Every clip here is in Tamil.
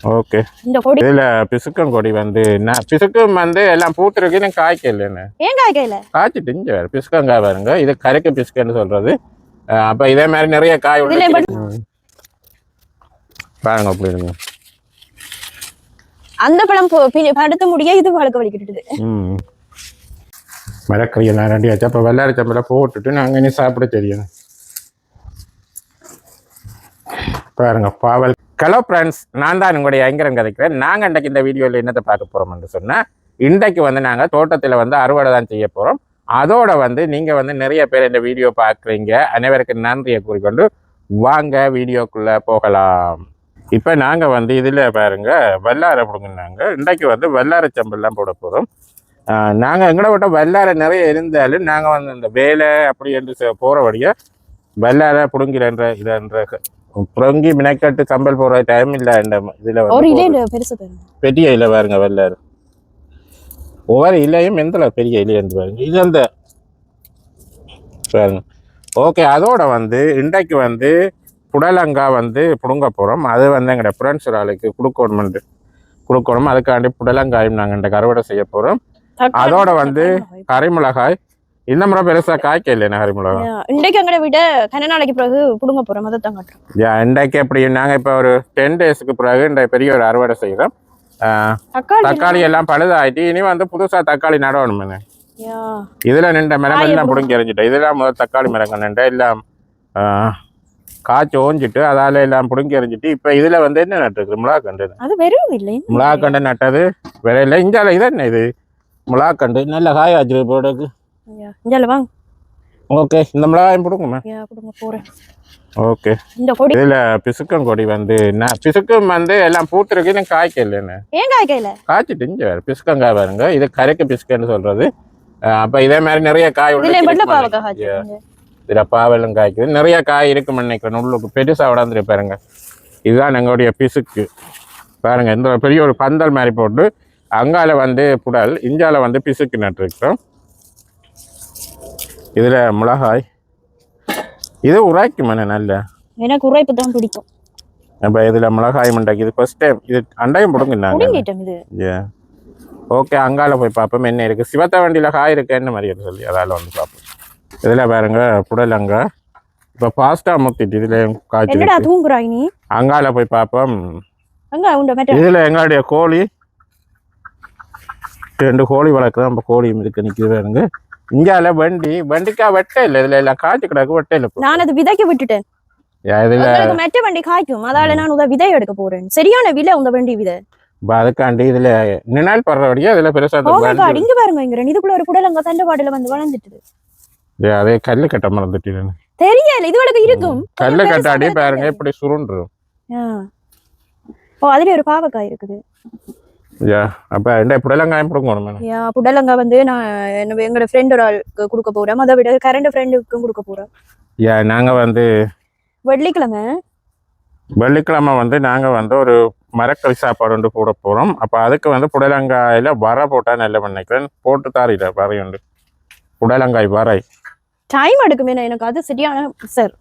ஓகே. இந்த கொடி இதுல பிசுக்கம் கொடி வந்து நான் பிசுக்கம் வந்து எல்லாம் பூத்துருக்கு இன்னும் காய்க்கலன்னு ஏன் காய்க்கையில காய்ச்சிட்டு இங்க வேற பிசுக்கங்காய் பாருங்க. இது கரைக்க பிசுக்கன்னு சொல்றது. அப்ப இதே மாதிரி நிறைய காய். பாருங்க அப்படி இருங்க. அந்த பழம் படுத்த முடிய இது வளர்க்க வலிக்கிட்டு ம். மரக்கறியெல்லாம் ரெடி ஆச்சு. அப்போ வெள்ளாரி சம்பளை போட்டுட்டு நாங்கள் இனி சாப்பிட தெரியும். பாருங்க பாவல் ஹலோ ஃப்ரெண்ட்ஸ் நான் தான் உங்களுடைய ஐங்கரன் கதைக்கிறேன். நாங்கள் இன்றைக்கு இந்த வீடியோவில் என்னத்தை பார்க்க போகிறோம்னு சொன்னால் இன்றைக்கு வந்து நாங்கள் தோட்டத்தில் வந்து அறுவடை தான் செய்ய போகிறோம் அதோட வந்து நீங்கள் வந்து நிறைய பேர் இந்த வீடியோ பார்க்குறீங்க. அனைவருக்கு நன்றியை கூறிக்கொண்டு வாங்க வீடியோக்குள்ளே போகலாம். இப்போ நாங்கள் வந்து இதில் பாருங்கள் வெள்ளாரை பிடுங்கினாங்க இன்றைக்கு வந்து வெள்ளாரை சம்பல்லாம் போட போகிறோம் நாங்கள் எங்களை விட்ட வெள்ளாரை நிறைய இருந்தாலும் நாங்கள் வந்து இந்த வேலை அப்படி என்று போகிற வழியாக வழியா வெள்ளாரை பிடுங்கிறன்ற இதன்ற புறங்கி மினக்கட்டு சம்பல் போகிற டைம் இல்லை இந்த இதில் ஒரு வந்து இலை பெருசு பாருங்க பெரிய இலை பாருங்க வெள்ளாறு ஒவ்வொரு இலையும் எந்தல பெரிய இலை என்று பாருங்க. இது அந்த பாருங்க. ஓகே அதோட வந்து இன்றைக்கு வந்து புடலங்காய் வந்து பிடுங்க போகிறோம் அது வந்து எங்களோட ஃப்ரெண்ட்ஸ் ஒரு ஆளுக்கு கொடுக்கணுமெண்டு கொடுக்கணும். அதுக்காண்டி புடலங்காயும் நாங்கள் இன்றைக்கு அறுவடை செய்ய போகிறோம் அதோட வந்து கறிமிளகாய் இந்த முறை பெருசாக காய்க்க இல்லைண்ணா கறிமிளகாய் ஆ, இன்றைக்கு அங்கட விட கன நாளைக்கு பிறகு புடுங்க போறோம் அதை தான் காட்டுறோம். யா, இன்றைக்கு எப்படி நாங்கள் இப்போ ஒரு டென் டேஸ்க்கு பிறகு இந்த பெரிய ஒரு அறுவடை செய்கிறோம் தக்காளி தக்காளி எல்லாம் பழுதாயிட்டு இனி வந்து புதுசாக தக்காளி நடணுமே இதுல நின்ற மரம் எல்லாம் பிடுங்கி எறிஞ்சிட்டு இதெல்லாம் முதல் தக்காளி மரங்கள் நின்ற எல்லாம் காய்ச்சி ஓஞ்சிட்டு அதால எல்லாம் பிடுங்கி எறிஞ்சிட்டு இப்ப இதுல வந்து என்ன நட்டுருக்கு? முலாக்கண்டு அது வெறும் இல்லை முலாக்கண்டு நட்டது விரையில இஞ்சால இது என்ன இது? முலாக்கண்டு நல்ல காய் போடுக்கு யா, இந்தால வாங்க. ஓகே இந்த மிளகாயும் புடுங்க போறேன். ஓகே இந்த கொடி இதுல பிசுக்கம் கொடி வந்து நான் பிசுக்கம் வந்து எல்லாம் பூத்துருக்கு இன்னும் காய்க்க இல்லைன்னு ஏன் காய்க்கையில காய்ச்சிட்டு இங்க வேற பிசுக்கங்காய் பாருங்க. இது கரைக்க பிசுக்கன்னு சொல்றது. அப்ப இதே மாதிரி நிறைய காய் உள்ள இதுல பாவெல்லாம் காய்க்குது. நிறைய காய் இருக்குன்னு நினைக்கிறேன் உள்ளுக்கு பெருசா விடாந்துரு பாருங்க. இதுதான் எங்களுடைய பிசுக்கு. பாருங்க இந்த பெரிய ஒரு பந்தல் மாதிரி போட்டு அங்கால வந்து புடல் இஞ்சால வந்து பிசுக்கு நட்டுருக்கோம் இதுல மிளகாய். இது உராய்க்கும் மன நல்ல. எனக்கு உரைப்பு தான் பிடிக்கும். அப்ப இதுல மிளகாய் மண்டாக்கி இது ஃபர்ஸ்ட் டைம் இது அண்டையும் பிடுங்கினாங்க. ஏ ஓகே அங்கால போய் பார்ப்போம் என்ன இருக்கு? சிவத்த வண்டியில காய் இருக்கு. என்ன மாதிரி சொல்லி. அதால வந்து பார்ப்போம் இதுல பாருங்க புடலங்க. இப்ப பாஸ்டா முத்திட்டு இதுல காய்ச்சி நீ? அங்கால போய் பார்ப்போம் இதுல எங்களுடைய கோழி. ரெண்டு கோழி வளர்க்குறோம் நம்ம கோழியும் இருக்கு நிற்கிது பாருங்க. இங்கால வண்டி வண்டிக்கா வெட்ட இல்லை. இதுல எல்லாம் காய்ச்சி கிடக்கு வெட்ட இல்லை. நான் அது விதைக்க விட்டுட்டேன். இதுல மெட்ட வண்டி காய்க்கும். அதால நான் உத விதை எடுக்க போறேன். சரியான விலை உந்த வண்டி விதை. அதுக்காண்டி இதுல நிழல் படுறபடியா இதுல பெருசா இங்க பாருங்க இங்க இதுக்குள்ள ஒரு குடல் அங்க தண்டவாடுல வந்து வளர்ந்துட்டு அதே கல்லு கட்ட மறந்துட்டு தெரியல இதுகளுக்கு இருக்கும். கல்லு கட்டாடி பாருங்க. இப்படி சுருண்டுரும். ஓ அதுல ஒரு பாவக்காய் இருக்குது. யா அப்ப இந்த புடலங்காயம் பிடுங்கணும் யா வந்து நான் என்ன எங்களோட ஃப்ரெண்ட் ஒரு ஆளுக்கு கொடுக்க போறேன் அதை விட கரண்ட் ஃப்ரெண்டுக்கும் கொடுக்க போறேன் யா நாங்க வந்து வெள்ளிக்கிழமை? வெள்ளிக்கிழமை வந்து நாங்க வந்து ஒரு மரக்கறி சாப்பாடு ஒன்று போட போறோம். அப்ப அதுக்கு வந்து புடலங்காயில வர போட்டா நல்ல நினைக்கிறேன். போட்டு தாரில வரை உண்டு புடலங்காய் வரை. டைம் எடுக்குமே நான் எனக்கு அது சரியான சார்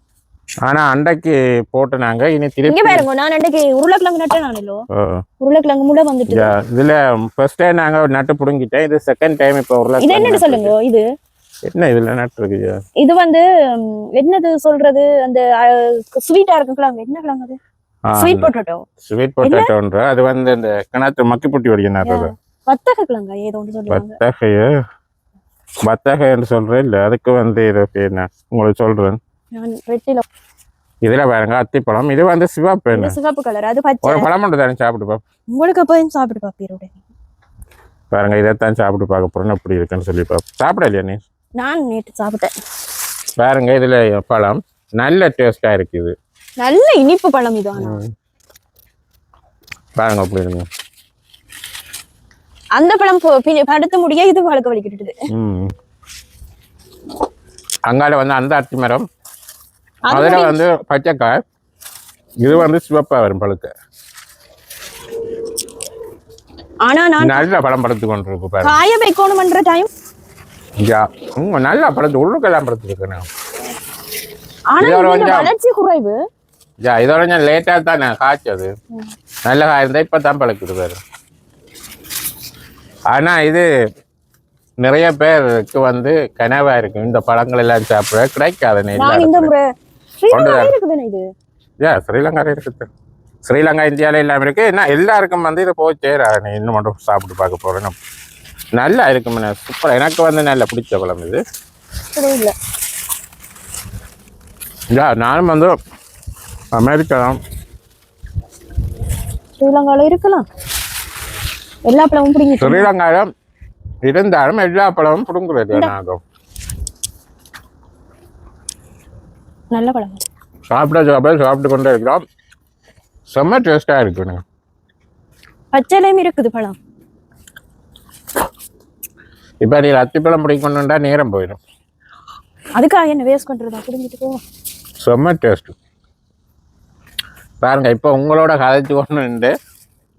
ஆனா அண்டைக்கு போட்டு நாங்க இனி இங்க திருப்பி பாருங்க நான் அன்றைக்கு உருளைக்கிழங்கு நட்டேன் நானோ உருளைக்கிழங்கு முளை வந்துட்டு. இதுல ஃபர்ஸ்ட் டைம் நாங்க நட்டு புடுங்கிட்டேன். இது செகண்ட் டைம் இப்போ இது உருளைக்கிழங்கு என்னன்னு சொல்லுங்க இது? நட்டு- என்ன இதுல நட்டுருக்கு யா? இது வந்து என்னது சொல்றது அந்த ஸ்வீட்டா இருக்கும் கிழங்கு. என்ன கிழங்கு அது? ஸ்வீட் பொட்டேட்டோ ஸ்வீட் பொட்டேட்டோன்ற அது வந்து இந்த கிணத்து மக்கி புட்டி வடிக்க நடுறது. வத்தக கிழங்கா? ஏதோ ஒன்று சொல்லுவாங்க. வத்தகைய? வத்தகைன்னு சொல்றேன் இல்ல அதுக்கு வந்து இது என்ன? உங்களுக்கு சொல்றேன். ரெட்டில இதுல பாருங்க அத்திப்பழம் இது வந்து சிவப்பு சிவப்பு கலர் அது பச்சை. ஒரு பழம் மட்டும் தானே சாப்பிட்டு பாப்போம் உங்களுக்கு அப்பயும் சாப்பிட்டு பாப்பீரோட பாருங்க இதைத்தான் சாப்பிட்டு பார்க்க போறேன் எப்படி இருக்குன்னு சொல்லி பார்ப்போம். சாப்பிடலையா நீ? நான் நேற்று சாப்பிட்டேன். பாருங்க இதுல பழம். நல்ல டேஸ்டா இருக்கு இது. நல்ல இனிப்பு பழம் இது பாருங்க அப்படி இருங்க. அந்த பழம் படுத்த முடிய இது வளர்க்க வலிக்கிட்டு ம். அங்கால வந்து அந்த அத்தி மரம் அதுல வந்து பச்சைக்காய் இது வந்து சிவப்பா வரும் பழுக்க. ஆனா நான் நல்ல பழம் படுத்து கொண்டு இருக்கு பாருங்க. காய வைக்கணும்ன்ற டைம் யா உங்க நல்லா படுத்து உள்ளுக்கெல்லாம் படுத்து இருக்கணும் ஆனா வளர்ச்சி குறைவு. யா இதோட கொஞ்சம் லேட்டாக தானே காய்ச்சது. நல்ல காய் இருந்தால் இப்போ தான் பழுக்குது பாரு. ஆனால் இது நிறைய பேருக்கு வந்து கனவா இருக்கும். இந்த பழங்கள் எல்லாம் சாப்பிட கிடைக்காது நான் இந்த முறை கொண்டு ஏ ஸ்ரீலங்கா இருக்குது ஸ்ரீலங்கா இந்தியாவில் எல்லாம் இருக்கு. என்ன எல்லாருக்கும் வந்து இதை போய் சேராது இன்னும் மட்டும் சாப்பிட்டு பார்க்க போகிறேன் நல்லா இருக்கும் சூப்பர் எனக்கு வந்து நல்ல பிடிச்ச பழம் இது. யா நானும் வந்து அமெரிக்கா ஸ்ரீலங்கால இருக்கலாம். எல்லா பழமும் பிடிங்கி ஸ்ரீலங்காவில் இருந்தாலும் எல்லா பழமும் பிடுங்குறது நாங்கள் நல்ல பழம். சாப்பிட சாப்பிட சாப்பிட்டு கொண்டே இருக்கிறோம். செம்ம டேஸ்ட்டாக இருக்குங்க பச்சையிலையும் இருக்குது பழம். இப்போ நீ அத்திப்பழம் பிடிக்கணுண்டா நேரம் போயிடும். அதுக்காக என்ன வேஸ்ட் பண்றதா? பிடிங்கிட்டு போ செம்ம டேஸ்ட் பாருங்க இப்போ உங்களோட கதைச்சு கொண்டு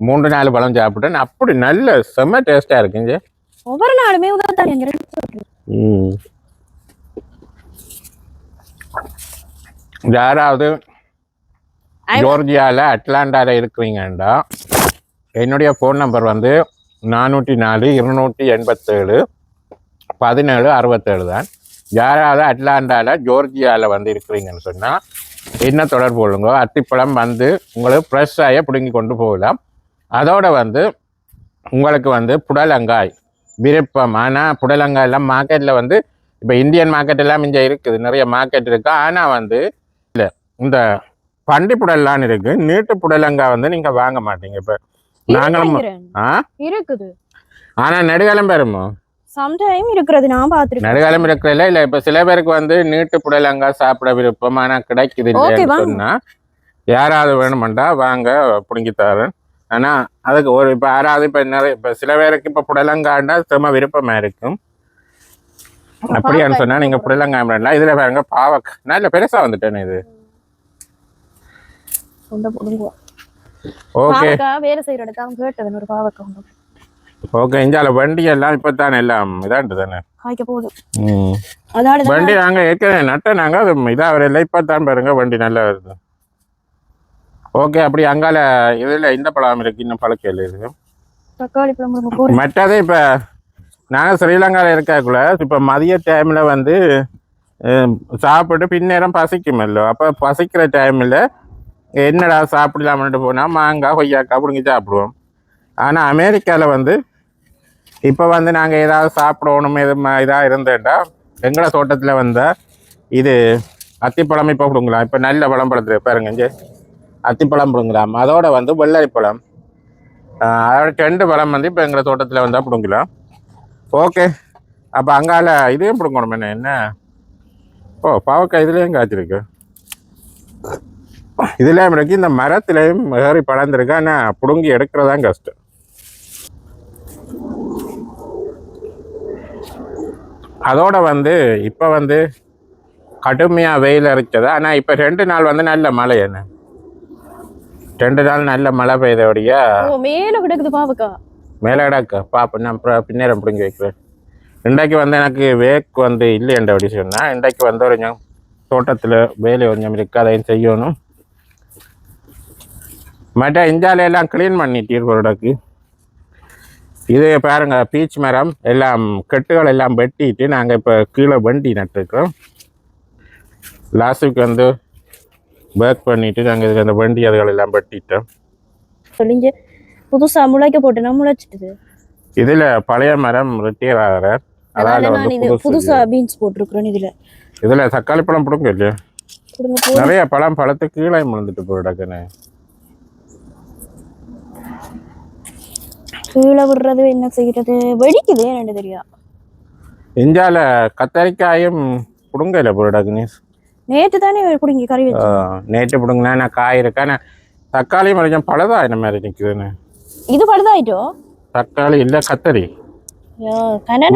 மூன்று நாலு பழம் சாப்பிட்டேன். அப்படி நல்ல செம்ம டேஸ்ட்டாக இருக்குங்க ஒவ்வொரு நாளுமே பேரும். ம். யாராவது ஜோர்ஜியாவில் அட்லாண்டாவில் இருக்கிறீங்கண்டா என்னுடைய ஃபோன் நம்பர் வந்து நானூற்றி நாலு இருநூற்றி எண்பத்தேழு பதினேழு அறுபத்தேழு தான். யாராவது அட்லாண்டாவில் ஜோர்ஜியாவில் வந்து இருக்கிறீங்கன்னு சொன்னால் என்ன தொடர்பு கொள்ளுங்க அத்திப்பழம் வந்து உங்களுக்கு ஃப்ரெஷ்ஷாக பிடுங்கி கொண்டு போகலாம். அதோட வந்து உங்களுக்கு வந்து புடலங்காய் விருப்பம் ஆனால் புடலங்காய் எல்லாம் மார்க்கெட்டில் வந்து இப்போ இந்தியன் மார்க்கெட் எல்லாம் இங்கே இருக்குது நிறைய மார்க்கெட் இருக்கு. ஆனால் வந்து இந்த பண்டி புடல்லாம் இருக்கு. நீட்டு புடலங்காய் வந்து நீங்கள் வாங்க மாட்டீங்க. இப்போ நாங்களும் இருக்குது. ஆனால் நெடுகாலம் பெறுமோ சம்டைம் இருக்கிறது நான் பாத்துருக்கேன் நடுகாலம் இருக்கிறதுல இல்லை இப்போ சில பேருக்கு வந்து நீட்டு புடலங்காய் சாப்பிட விருப்பம் ஆனால் கிடைக்குது. சொன்னா யாராவது வேணுமெண்டா வாங்க பிடுங்கி தரேன் ஆனால் அதுக்கு ஒரு இப்போ யாராவது இப்போ நிறைய இப்போ சில பேருக்கு இப்போ புடலங்காண்டா செம விருப்பமாக இருக்கும். அப்படியான்னு சொன்னா நீங்க புடலங்காய் இதுல பாருங்க பாவக்காய் நல்ல பெருசா வந்துட்டேன் இது. கொண்டு போடுவோம் ஓகே. வேலை செய்யற இடத்த அவன் ஒரு பாவக்காய் கொண்டு ஓகே இஞ்சால வண்டி எல்லாம் இப்போ தானே எல்லாம் இதாண்டு தானே காய்க்க போகுது. தான் வண்டி நாங்க ஏற்கனவே நட்ட நாங்க அது இதா வரல இப்போ தான் பாருங்க வண்டி நல்லா வருது. ஓகே அப்படி அங்கால இதுல இந்த பழம் இருக்கு இன்னும் பழக்கம் இருக்கு தக்காளி பழம் மற்றது இப்போ நாங்கள் ஸ்ரீலங்காவில் இருக்கக்குள்ள இப்போ மதிய டைமில் வந்து சாப்பிட்டு பின்னேரம் பசிக்குமல்லோ அப்போ பசிக்கிற டைமில் என்னடா சாப்பிடலாம்னு போனால் மாங்காய் கொய்யாக்காய் பிடுங்கி சாப்பிடுவோம். ஆனால் அமெரிக்காவில் வந்து இப்போ வந்து நாங்கள் ஏதாவது சாப்பிடணும் எது இதாக இருந்தேன்டா எங்களோட தோட்டத்தில் வந்தால் இது அத்திப்பழம் இப்போ பிடுங்கலாம். இப்போ நல்ல பழம் பழத்துல பாருங்க இங்கே அத்திப்பழம் பிடுங்கலாம். அதோட வந்து வெள்ளரி பழம். அதோட ரெண்டு பழம் வந்து இப்போ எங்களை தோட்டத்தில் வந்தால் பிடுங்கலாம். ஓகே. அப்போ அங்கால இதையும் பிடுங்கணும் என்ன என்ன? ஓ பாவக்காய் இதுலேயும் காய்ச்சிருக்கு. இதுலேயும் இருக்கு. இந்த மரத்துலேயும் ஏறி பழந்திருக்கு ஆனால் பிடுங்கி எடுக்கிறதான் கஷ்டம். அதோட வந்து இப்போ வந்து கடுமையாக வெயில் அரைச்சது ஆனால் இப்போ ரெண்டு நாள் வந்து நல்ல மழை என்ன? ரெண்டு நாள் நல்ல மழை பெய்தோடைய மேல கிடக்குது பாவக்காய் மேலடாக்க பாப்பா நான் பின்னேரம் பிடுங்கி வைக்கிறேன். இன்றைக்கு வந்து எனக்கு வேக் வந்து இல்லையண்ட அப்படி சொன்னால் இன்றைக்கு வந்து கொஞ்சம் தோட்டத்தில் வேலை கொஞ்சம் இருக்கு. அதையும் செய்யணும். மற்ற இந்தியாவில எல்லாம் க்ளீன் பண்ணிட்டீர் பொருடக்கு இது பாருங்க பீச் மரம் எல்லாம் கெட்டுகள் எல்லாம் வெட்டிட்டு நாங்கள் இப்போ கீழே வண்டி நட்டுருக்கோம். லாஸ்ட் வீக் வந்து ஒர்க் பண்ணிட்டு நாங்கள் இதுக்கு அந்த வண்டி அதுகள் எல்லாம் வெட்டிட்டோம். சொல்லிங்க. புதுசா முளைக்க போட்டுனா முளைச்சிட்டுது? இதில் பழைய மரம் ரிட்டையர் ஆகிறார் இது வந்து புதுசு புதுசா பீன்ஸ் போட்டிருக்கிறேன் இதுல. இதில் தக்காளி பழம் பிடுங்க இல்லையா? நிறைய பழம் பழத்து கீழே விழுந்துட்டு போயிடக்குன்னு. கீழே விடுறது என்ன செய்யறது? வெடிக்குது என்னன்னு தெரியா இந்தியாவில் கத்தரிக்காயும் பிடுங்கல போயிடக்குன்னு நேற்று தானே குடிங்க கறி வச்சு நேற்று பிடுங்கினா நான் காய் இருக்கா? நான் தக்காளி கொஞ்சம் பழதா இந்த மாதிரி நிற்குதுன்னு இது பழுதாயிட்டோ? தக்காளி இல்லை கத்தரி.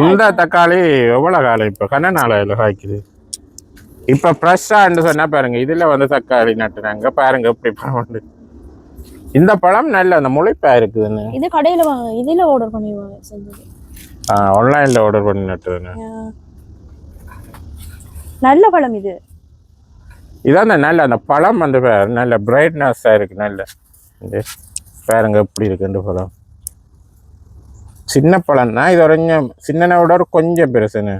இந்த தக்காளி எவ்வளோ காலம் இப்போ? கண்ண நாளையில் காய்க்குது? இப்போ ஃப்ரெஷ்ஷான்னு சொன்னால் பாருங்க இதில் வந்து தக்காளி நட்டுனாங்க. பாருங்க எப்படி வந்து இந்த பழம் நல்ல அந்த முளைப்பா இருக்குதுன்னு. இது கடையில வாங்க இதுல ஆர்டர் பண்ணி வா- செஞ்சது ஆன்லைனில் ஆர்டர் பண்ணி நட்டுதுன்னு ஆ. நல்ல பழம் இது. இதான் அந்த நல்ல அந்த பழம் பாரு, நல்ல பிரைட்னஸ்ஸாக இருக்கு நல்ல. இது பாருங்க எப்படி இருக்கு இந்த பழம். சின்ன பழம் தான் இது கொஞ்சம் சின்னனை விட கொஞ்சம் பெருசுன்னு.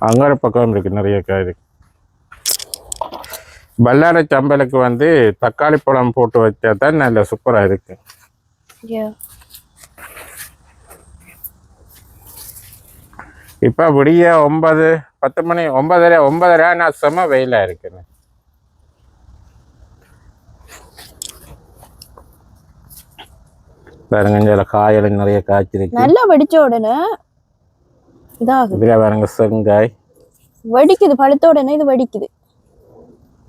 அங்கே பக்கம் இருக்கு நிறைய காய் இருக்கு பல்லாரி சம்பலுக்கு வந்து தக்காளி பழம் போட்டு வச்சா தான் நல்ல சூப்பராக இருக்கு. இப்போ விடிய ஒன்பது பத்து மணி ஒன்பதரை ஒன்பதரை நான் செம வெயிலாக இருக்குன்னு. பாருங்க இதில் காயல் நிறைய காய்ச்சிருக்கு. நல்லா வெடிச்ச உடனே இதாகுது. இதில் பாருங்க செங்காய். வெடிக்குது பழுத்த உடனே இது வெடிக்குது.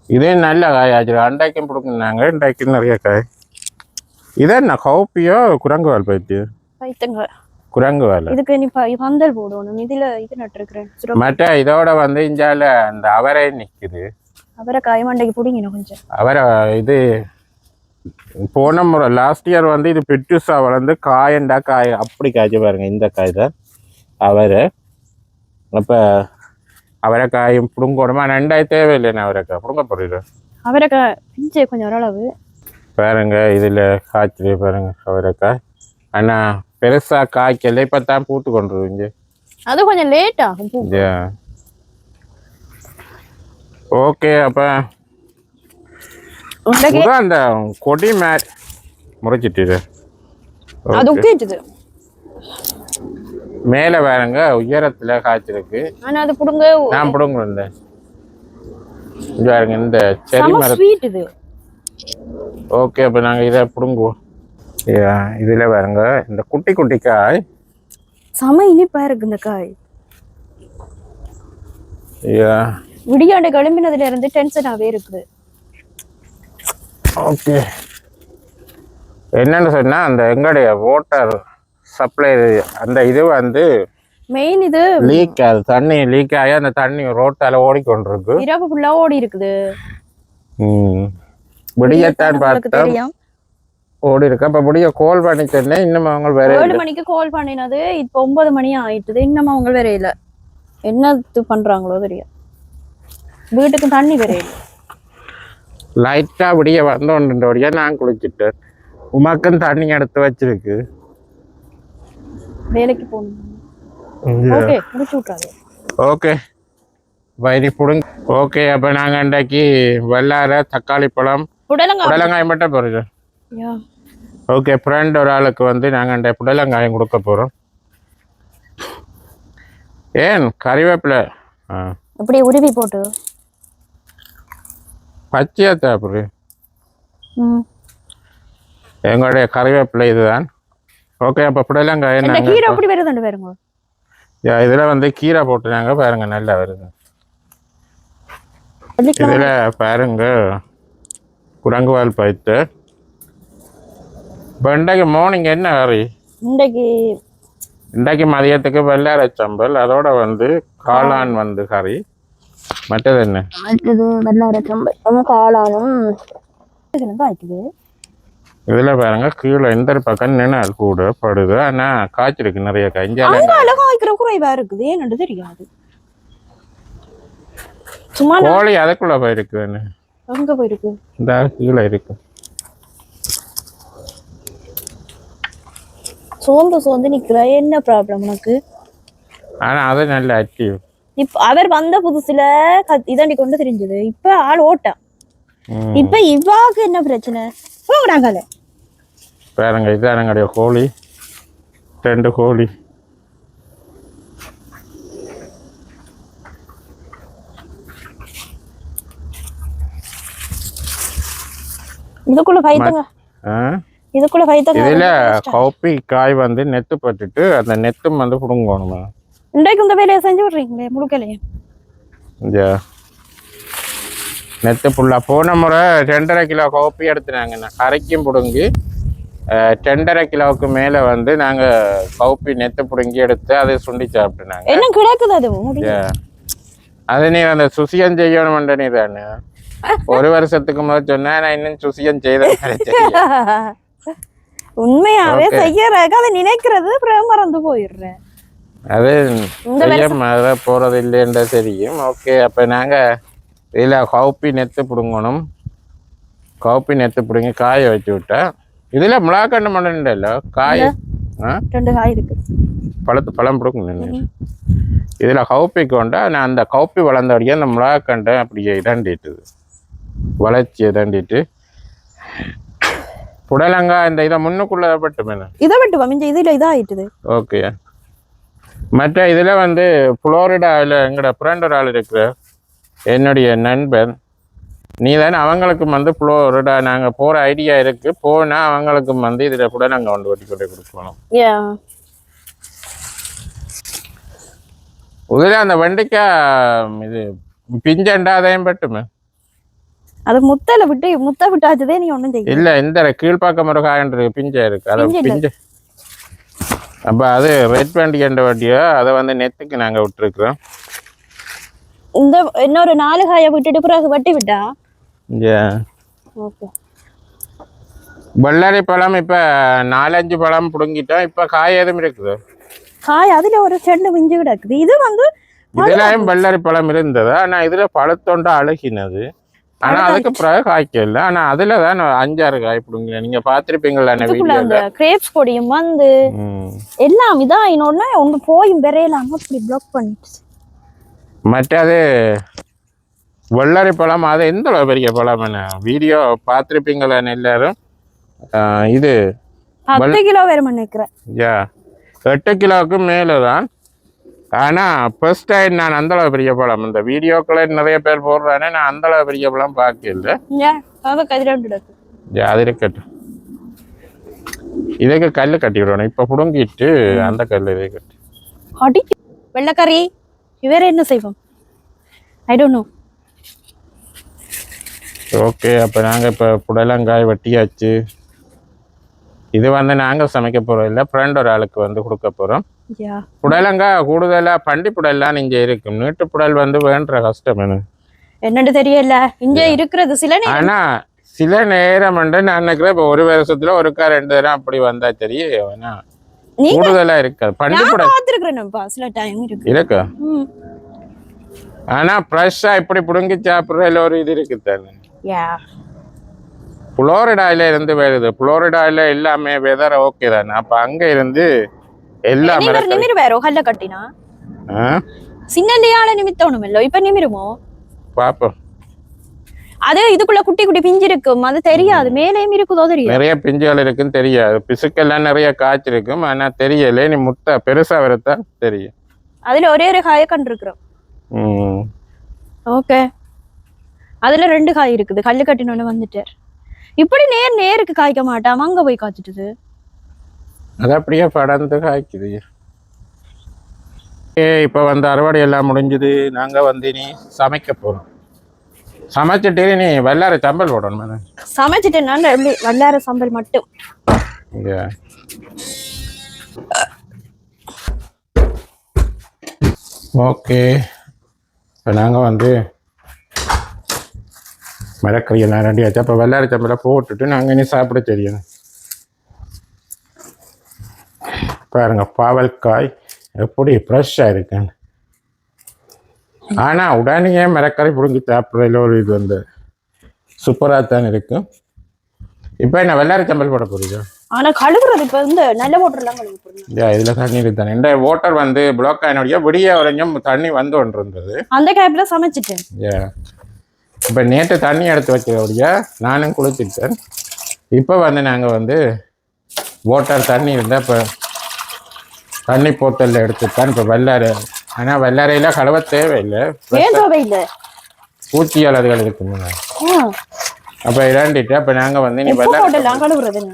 இதே நல்ல காய் ஆச்சு அண்டைக்கும் பிடுங்கினாங்க இண்டைக்கும் நிறைய காய் இதே என்ன கவுப்பியோ குரங்கு வால் பைத்தியோ பைத்தங்க குரங்கு வால் இதுக்கு நீ பந்தல் போடணும் இதுல இது நட்டுருக்கிறேன் மற்ற இதோட வந்து இஞ்சால அந்த அவரை நிக்குது அவரை காயமாண்டைக்கு பிடிங்கணும் கொஞ்சம் அவரை இது போன முறை லாஸ்ட் இயர் வந்து இது பெட்டுசா வளர்ந்து காயண்டா காய் அப்படி காய்ச்சி பாருங்க இந்த காய் தான் அவரை அப்போ அவரைக்காயும் பிடுங்கணுமா ரெண்டாய் தேவையில்லைண்ணே அவரைக்காய் பிடுங்க போறீங்க அவரை கா பிஞ்சு கொஞ்சம் ஓரளவு பாருங்க இதில் காய்ச்சல் பாருங்க அவரைக்காய் ஆனால் பெருசாக காய்க்கல இப்போ தான் பூத்து கொண்டுருவீங்க அது கொஞ்சம் லேட் ஆகும். ஓகே அப்போ அந்த கொடி மேட் முறைச்சிட்டு அது மேலே பாருங்க உயரத்தில் காய்ச்சிருக்கு. ஆனா அது புடுங்க நான் பிடுங்க இந்த பாருங்க இந்த செரி மரம். இது. ஓகே அப்போ நாங்கள் இதை பிடுங்குவோம். இதில் பாருங்க இந்த குட்டி குட்டி காய். செம இனிப்பா இருக்கு இந்த காய். Yeah. விடியாண்டு கிளம்பினதுல இருந்து டென்ஷனாவே இருக்குது. ஓகே என்னன்னு சொன்னா அந்த எங்களுடைய வாட்டர் சப்ளை அந்த இது வந்து மெயின் இது லீக் ஆகுது. தண்ணி லீக் ஆகி அந்த தண்ணி ரோட்டால ஓடிக்கொண்டிருக்கு. இரவு ஃபுல்லா ஓடி இருக்குது ம். விடியத்தான் உங்களுக்கு பார்த்தா தெரியும். ஓடி இருக்கு அப்ப விடிய கோல் பண்ணி சொன்னேன் இன்னும் அவங்க வேற ஏழு மணிக்கு கால் பண்ணினது இப்போ ஒன்பது மணி ஆயிட்டுது. இன்னும் அவங்க வேற இல்ல. என்ன இது பண்றாங்களோ தெரியும் வீட்டுக்கு தண்ணி வேற இல்ல. லைட்டா விடிய வந்தோன்றபடியா நான் குளிச்சுட்டேன்? உமாக்கும் தண்ணி எடுத்து வச்சிருக்கு. வேலைக்கு போகணும். ஓகே முடிச்சு விட்றாங்க ஓகே வயிறு புடுங்க ஓகே அப்போ நாங்கள் இன்றைக்கு வெள்ளார தக்காளி பழம் புடலங்க புடலங்காயம் மட்டும் போகிறோம் ஓகே ஃப்ரெண்ட் ஒரு ஆளுக்கு வந்து நாங்கள் இந்த புடலங்காயம் கொடுக்க போகிறோம் ஏன்? கறிவேப்பிலை. ஆ. அப்படியே உருவி போட்டு. பச்சையாக தேவைப்படுது எங்களுடைய கறிவேப்பிலை இதுதான். ஓகே அப்போ இந்த நாங்கள் கீரை அப்படி வருதுண்டு பாருங்க. இதில் வந்து கீரை போட்டுனாங்க பாருங்க நல்லா வருது. இதில் பாருங்க குரங்குவால் பைத்து இப்போ இன்றைக்கு மார்னிங் என்ன கறி? இன்றைக்கு இன்றைக்கு மதியத்துக்கு வெள்ளார சம்பல் அதோட வந்து காளான் வந்து கறி. மற்றது என்ன? அடுத்தது வெள்ளார சம்பல் காளானும். காய்க்குது இதில் பாருங்க கீழே இந்த பக்கம் நிழல் கூட படுது. ஆனால் காய்ச்சிருக்கு நிறைய கஞ்சால அங்கால காய்க்கிற குறைவா இருக்குது ஏன்னு தெரியாது. சும்மா கோழி அதுக்குள்ள போயிருக்குன்னு எங்க போயிருக்கு? இந்த கீழே இருக்கு. சோர்ந்து சோர்ந்து நிக்கிற என்ன ப்ராப்ளம் உனக்கு? ஆனால் அது நல்ல ஆக்டிவ் இப்ப அவர் வந்த புதுசுல இதாண்டி கொண்டு தெரிஞ்சது. இப்ப ஆள் ஓட்டம் இப்ப இவாக்கு என்ன பிரச்சனை? போகிறாங்கல்ல பாருங்க இதுதான் எங்களுடைய கோழி ரெண்டு கோழி. இதுக்குள்ள பைத்தங்க. இதுக்குள்ள பைத்தங்க இதில் கவுப்பி காய் வந்து நெத்து பட்டுட்டு அந்த நெத்தும் வந்து பிடுங்கணுமா இன்றைக்கு உங்க வேலையை செஞ்சு விடுறீங்களே முழுக்கலையே? நெத்து புல்லா. போன முறை ரெண்டரை கிலோ கவுப்பி எடுத்துனாங்க. நான் கரைக்கும் பிடுங்கி ரெண்டரை கிலோவுக்கு மேலே வந்து நாங்கள் கவுப்பி நெத்து பிடுங்கி எடுத்து அதை சுண்டி சாப்பிட்டுனாங்க. என்ன கிடக்குது அது. அது நீ அந்த சுசியம் செய்யணும்ன்ற நீ தானே? ஒரு வருஷத்துக்கு முதல் சொன்னா நான் இன்னும் சுசியம் செய்த உண்மையாவே. செய்யறதுக்கு அதை நினைக்கிறது அப்புறம் மறந்து போயிடுறேன் அது செய்ய போறது இல்லைன்ற தெரியும். ஓகே அப்ப நாங்க இதுல கவுப்பி நெத்து பிடுங்கணும். கவுப்பி நெத்து பிடிங்கி காய வச்சு விட்டேன் இதில் மிளகாக்கண்டு மண்ணு இல்லைல்ல காய ரெண்டு காய் இருக்கு. பழத்து பழம் பிடுங்க இதில் கவுப்பி கொண்டா நான் அந்த கவுப்பி வளர்ந்தபடியே அந்த மிளகாக்கண்டை அப்படியே இதாண்டிட்டுது வளர்ச்சி இதாண்டிட்டு புடலங்காய் இந்த இதை முன்னுக்குள்ளே பட்டுமேனு இதை விட்டு மிஞ்ச இதுல இதாயிட்டுது. ஓகே. மற்ற இதில் வந்து புளோரிடாவில் எங்களோட ஃப்ரெண்ட் ஒரு ஆள் இருக்கிற என்னுடைய நண்பன். நீ தானே அவங்களுக்கும் வந்து புளோரிடா நாங்கள் போகிற ஐடியா இருக்குது போனால் அவங்களுக்கும் வந்து இதில் கூட நாங்கள் கொண்டு வெட்டி கொண்டு கொடுக்கணும். இதில் அந்த வெண்டைக்காய் இது பிஞ்சண்டா அதையும் பட்டுமே அது முத்தல விட்டு முத்த விட்டாச்சதே நீ ஒண்ணும் செய்ய இல்லை இந்த கீழ்ப்பாக்கம் ஒரு காயன்று பிஞ்சா இருக்கு. அதை பிஞ்சு அப்போ அது ரெட் வெண்டிகண்ட வட்டியோ அதை வந்து நெத்துக்கு நாங்கள் விட்டுருக்குறோம். இந்த இன்னொரு நாலு காயை விட்டுட்டு பிறகு வட்டி விட்டா? ஓகே பல்லாரி பழம் இப்போ நாலஞ்சு பழம் பிடுங்கிட்டோம் இப்போ காய் எதுவும் இருக்குது? காய் அதுல ஒரு செண்டு மிஞ்சு கிடக்குது. இது வந்து இதுலயும் பல்லாரி பழம் இருந்தது. ஆனா இதுல பழத்தொண்டு அழுகினது. ஆனா அதுக்கு பிறகு காய்க்கல ஆனா அதுல தான் அஞ்சாறு காய் பிடுங்கல நீங்க பாத்திருப்பீங்களா கிரேப்ஸ் பொடியும் வந்து எல்லாம் இதான் இன்னொன்னு ஒன்று போயும் பெறையலாம அப்படி பிளாக் பண்ணிட்டு மற்றது வெள்ளரி பழம் அது எந்த அளவு பெரிய பழம் என்ன? வீடியோ பார்த்துருப்பீங்களா எல்லாரும்? இது பத்து கிலோ நினைக்கிறேன். யா எட்டு கிலோவுக்கு மேலே தான் ஆனால் ஃபர்ஸ்ட் டைம் நான் அந்த அளவு பெரிய பழம். இந்த வீடியோக்களை நிறைய பேர் போடுறானே நான் அந்த அளவு பெரிய பழம் பார்க்கல. அது இருக்கட்டும். இதுக்கு கல் கட்டி விடணும். இப்போ புடுங்கிட்டு அந்த கல் இதே கட்டி. வெள்ளைக்கறி. வேற என்ன செய்வோம்? ஐ டோன்ட் நோ ஓகே அப்போ நாங்கள் இப்போ புடலங்காய் வெட்டியாச்சு. இது வந்து நாங்கள் சமைக்க போகிறோம் இல்லை ஃப்ரெண்ட் ஒரு ஆளுக்கு வந்து கொடுக்க போகிறோம் புடலங்காய் கூடுதலாக பண்டி புடல்லாம் இங்கே இருக்கும். நீட்டு புடல் வந்து வேண்ட கஷ்டம் என்னன்னு தெரியல. இங்க இருக்கிறது சில நேரம் ஆனா சில நேரம் வந்து நான் நினைக்கிறேன் இப்போ ஒரு வருஷத்துல ஒருக்கா ரெண்டு தரம் அப்படி வந்தா தெரியும். ஆனா நீ கூடுதலா இருக்காது. புடல் பார்த்துருக்கிறேன்ப்பா சில டைம் இருக்கு. ஆனா ஃப்ரெஷ்ஷா இப்படி புடுங்கி சாப்பிட்றதுல ஒரு இது இருக்கு தானே. யா புளோரிடாயில இருந்து வருது. புளோரிடாயில எல்லாமே வெதர் ஓகே தானே. அப்ப அங்க இருந்து எல்லா நிமிர் வேறோ கட்டினா? ஆ? சின்னல்லையால நிமித்தோணுமில்லோ? இப்ப நிமிருமோ? பாப்போம். அது இதுக்குள்ள குட்டி குட்டி பிஞ்சு இருக்கும் அது தெரியாது. மேலேயும் இருக்குதோ தெரியாது. நிறைய பிஞ்சுகள் இருக்குன்னு தெரியாது. பிசுக்கெல்லாம் நிறைய காய்ச்சிருக்கும். ஆனா தெரியல. நீ முட்டை பெருசா வரத்தான் தெரியும். அதுல ஒரே ஒரு காயை கண்டிருக்கிறோம். ஓகே. அதுல ரெண்டு காய் இருக்குது. கல்லு கட்டினோன்னு வந்துட்டார். இப்படி நேர் நேருக்கு காய்க்க மாட்டான் அங்க போய் காய்ச்சிட்டுது. அது அப்படியே படர்ந்து காய்க்குது. இப்போ வந்து அறுவடை எல்லாம் முடிஞ்சுது. நாங்கள் வந்து இனி சமைக்க போகிறோம் சமைச்சிட்டு நீ வெள்ளார சம்பல் போடணும் மேடம். சமைச்சிட்டேன்னா எப்படி? வல்லார சம்பல் மட்டும். ஓகே. இப்போ நாங்கள் வந்து மரக்கறி எல்லாம் ரெடி ஆச்சு அப்போ வெள்ளார சம்பலை போட்டுட்டு நாங்கள் இனி சாப்பிட தெரியணும் பாருங்க பாவல்காய் எப்படி ஃப்ரெஷ்ஷாக இருக்குன்னு ஆனால் உடனே மரக்கறி பிடுங்கி சாப்பிட்றதுல ஒரு இது வந்து சூப்பராக தான் இருக்கும் இப்போ என்ன வெள்ளார சம்பல் போட போறீங்க ஆனா கழுகுறது இப்ப இந்த நல்ல போட்டுலாம் கழுவு இல்லையா இதில் தண்ணி இருக்குதானே இந்த வாட்டர் வந்து பிளாக் ஆனோடைய விடிய வரைக்கும் தண்ணி வந்து கொண்டு இருந்தது அந்த கேப்ல சமைச்சிட்டேன். இப்போ நேற்று தண்ணி எடுத்து வைக்கிறபடியா நானும் குளிச்சுட்டேன். இப்போ வந்து நாங்கள் வந்து வாட்டர் தண்ணி இருந்தால் இப்போ தண்ணி போத்தலில் எடுத்துத்தான் இப்போ வெள்ளாரை ஆனால் வெள்ளாரையில் கழுவ தேவையில்லை. இல்ல பூச்சியால் அதுகள் இருக்குங்க அப்போ இதாண்டிட்டு அப்போ நாங்கள் வந்து நீ எப்போ வெள்ளாரை போட்டலாம் கழுவுறது என்ன?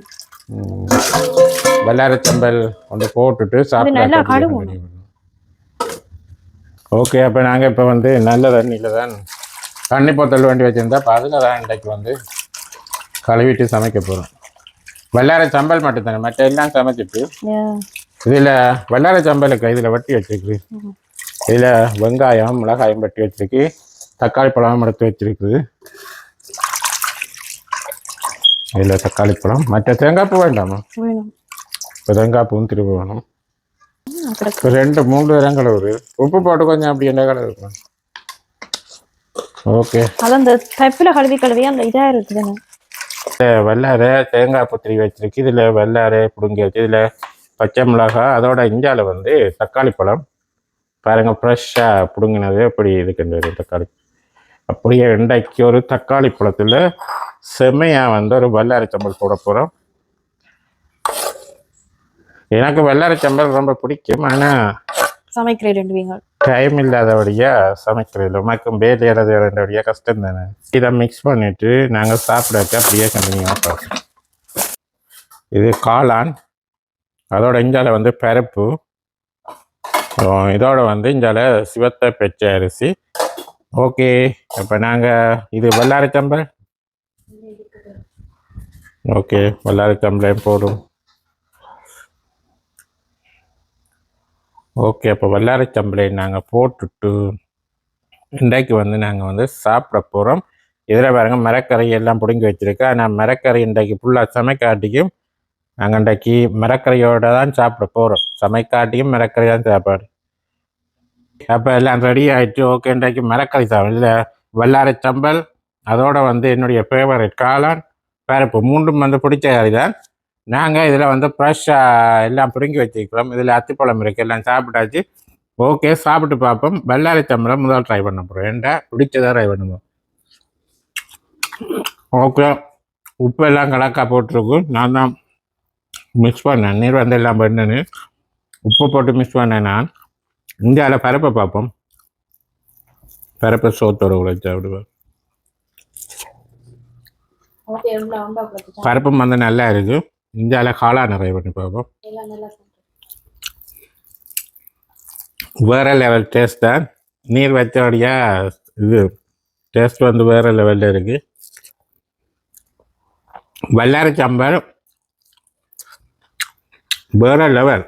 வெள்ளாரை சம்பல் கொண்டு போட்டுட்டு சாப்பிட்டு. ஓகே அப்போ நாங்கள் இப்போ வந்து நல்ல தண்ணியில் தான் தண்ணி போத்தல் வண்டி வச்சுருந்தா அதில் தான் இன்றைக்கு வந்து கழுவிட்டு சமைக்க போகிறோம் வெள்ளாரை சம்பல் மட்டும் தானே மற்ற எல்லாம் சமைச்சிட்டு இதில் வெள்ளாரை சம்பலுக்கு இதில் வட்டி வச்சிருக்கு. இதில் வெங்காயம் மிளகாயம் வட்டி வச்சிருக்கு. தக்காளி பழம் எடுத்து வச்சிருக்குது. இதில் தக்காளி பழம். மற்ற தேங்காய் பூ வேண்டாமா இப்போ தேங்காய் பூவும் திரும்ப வேணும். இப்போ ரெண்டு மூணு நேரம் கலவுரு உப்பு போட்டு கொஞ்சம் அப்படி என்ன கலவு இருக்கும்? ஓகே. அது அந்த பைப்பில் கழுவி கழுவி அந்த இதா இருக்குதுன்னு வெள்ளாரை தேங்காய் புத்திரி வச்சிருக்கு. இதில் வெள்ளாரை பிடுங்கி வச்சு இதில் பச்சை மிளகாய் அதோட இஞ்சால வந்து தக்காளி பழம் பாருங்க ஃப்ரெஷ்ஷாக பிடுங்கினது அப்படி இருக்குன்றது தக்காளி அப்படியே இன்றைக்கு ஒரு தக்காளி பழத்தில் செம்மையாக வந்து ஒரு வெள்ளாரை சம்பல் போட போகிறோம் எனக்கு வெள்ளாரை சம்பல் ரொம்ப பிடிக்கும் ஆனால் சமைக்கிறேன் டைம் இல்லாதபடியா சமைக்கிறது உனக்கும் பேல் ஏறது வேண்டிய கஷ்டம் தானே? இதை மிக்ஸ் பண்ணிட்டு நாங்கள் சாப்பிடக்க அப்படியே கண்டினியூ பார்ப்போம் இது காளான். அதோட இஞ்சால வந்து பருப்பு. இதோட வந்து இந்தால சிவத்த பெச்ச அரிசி. ஓகே இப்போ நாங்கள் இது வல்லாரச்சம்பல் ஓகே வல்லாரச்சம்பளையும் போடும். ஓகே அப்போ வல்லாரச்சம்பளை நாங்கள் போட்டுட்டு இன்றைக்கு வந்து நாங்கள் வந்து சாப்பிட போகிறோம் இதில் பாருங்க மரக்கறி எல்லாம் பிடுங்கி வச்சிருக்கேன் ஆனால் மரக்கறி இன்றைக்கு ஃபுல்லாக சமைக்காட்டியும் நாங்கள் இன்றைக்கு மரக்கறியோட தான் சாப்பிட போகிறோம் சமைக்காட்டியும் மிரக்கரை தான் சாப்பாடு. அப்போ எல்லாம் ரெடி ஆகிட்டு ஓகே இன்றைக்கு மிரக்கரை சாப்பிடும் இல்லை வல்லாரை சம்பல் அதோடு வந்து என்னுடைய ஃபேவரட் காளான் பருப்பு. மூன்றும் வந்து பிடிச்ச கறி தான். நாங்கள் இதில் வந்து ஃப்ரெஷ்ஷாக எல்லாம் பிடுங்கி வச்சுக்கிறோம் இதில் அத்திப்பழம் இருக்குது எல்லாம் சாப்பிட்டாச்சு. ஓகே சாப்பிட்டு பார்ப்போம். வெள்ளாரி சம்பளம் முதல் ட்ரை பண்ண போகிறோம் ஏன்டா பிடிச்சதாக ட்ரை பண்ணுவோம் ஓகே உப்பு எல்லாம் கலக்கா போட்டிருக்கும். நான் தான் மிக்ஸ் பண்ணேன். நீர் வந்து எல்லாம் பண்ணேன்னு. உப்பு போட்டு மிக்ஸ் பண்ணேன் நான். இந்தியாவில் பருப்பை பார்ப்போம். பருப்பை சோத்தோட கூட சாப்பிடுவேன். பருப்பும் வந்து நல்லா இருக்கு. இந்தியாவில் காளான் நிறைய பண்ணி பார்ப்போம். வேற லெவல் டேஸ்ட் தான். நீர் வச்சபடியா இது டேஸ்ட் வந்து வேற லெவலில் இருக்கு. வல்லாரி சாம்பார் வேறு லெவல்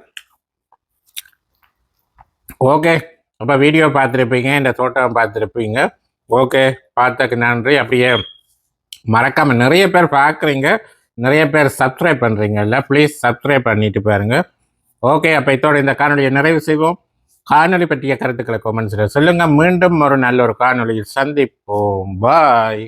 ஓகே அப்போ வீடியோ பார்த்துருப்பீங்க இந்த தோட்டம் பார்த்துருப்பீங்க. ஓகே பார்த்ததுக்கு நன்றி. அப்படியே மறக்காமல் நிறைய பேர் பார்க்குறீங்க. நிறைய பேர் சப்ஸ்கிரைப் பண்ணுறீங்கல்ல ப்ளீஸ் சப்ஸ்கிரைப் பண்ணிட்டு பாருங்கள் ஓகே அப்போ இதோட இந்த காணொலியை நிறைவு செய்வோம். காணொலி பற்றிய கருத்துக்களை கொமெண்ட்ஸில் சொல்லுங்கள் மீண்டும் ஒரு நல்ல ஒரு காணொளியில் சந்திப்போம். பாய்